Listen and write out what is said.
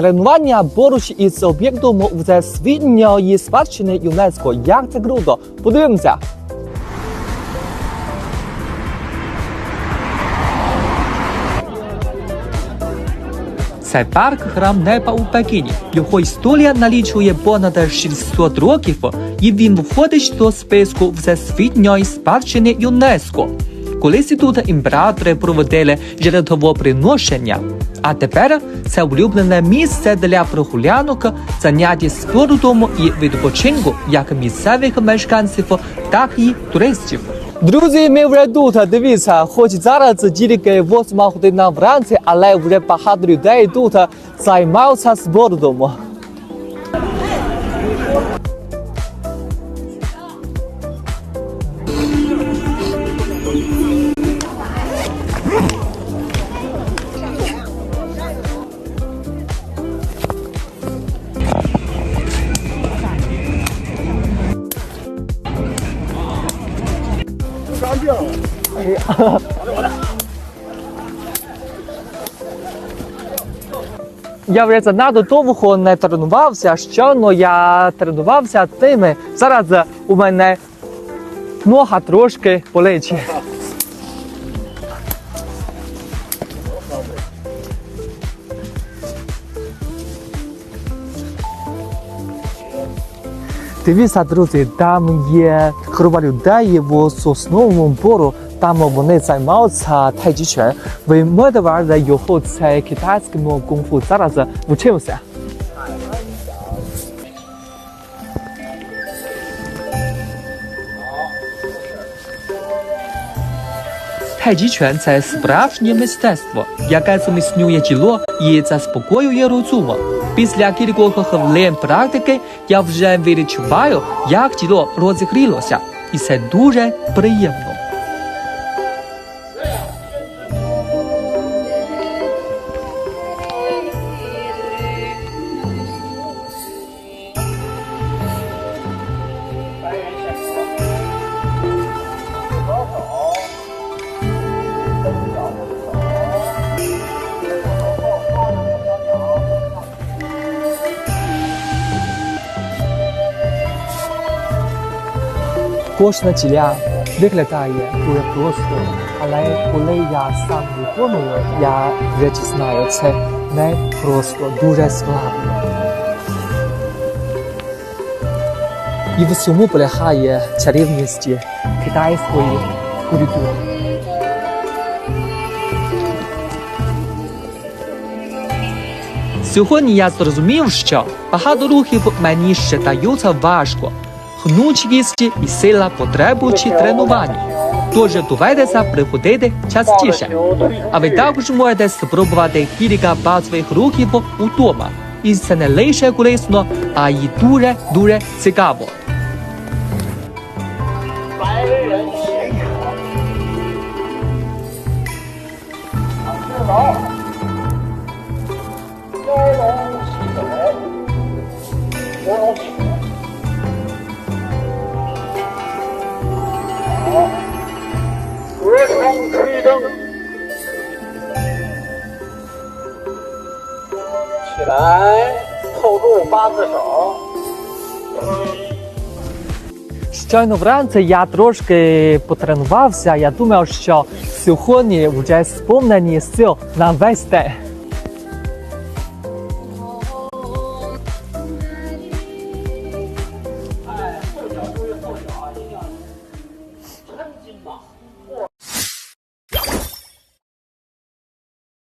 Тренування поруч із об'єктом всесвітньої спадщини ЮНЕСКО. Як це круто! Подивимося! Це парк храм неба у Пекіні. Його історія налічує понад 600 років, і він входить до списку всесвітньої спадщини ЮНЕСКо. Колись тут імператори проводили жертвоприношення. А тепер це улюблене місце для прогулянок, занять спортом і відпочинку як місцевих мешканців, так і туристів. Друзі, ми вже тут. Дивіться, хоч зараз тільки 8 година вранці, але вже багато людей тут займаються спортом. Я вже занадто довго не тренувався. Щойно я тренувався тими. Зараз у мене нога трошки болить. Дивіться, друзі, там є група людей в сосновому бору. Там вони займаються тайчичен. Ви можете вважати його це китайському кунг-фу. Зараз вчимося. Тайчичен – це справжнє мистецтво, яке зміцнює тіло і заспокоює розум. Після кількох практики я вже відчуваю, як тіло розігрілося, і це дуже приємно. Кожна тіля виглядає дуже просто, але коли я сам виконую, я вже знаю, це не просто, дуже складно. І в цьому полягає чарівність китайської культури. Сьогодні я зрозумів, що багато рухів мені ще даються важко. Гнучкість і сила потребують тренування. Тож доведеться приходити частіше. А ви також можете спробувати кілька базових рухів удома. І це не лише корисно, а й дуже дуже цікаво. 起来，扣住八字手。 Щойно вранці я трошки потренувався. Я думав, що сьогодні вже сповнені сил на весь день.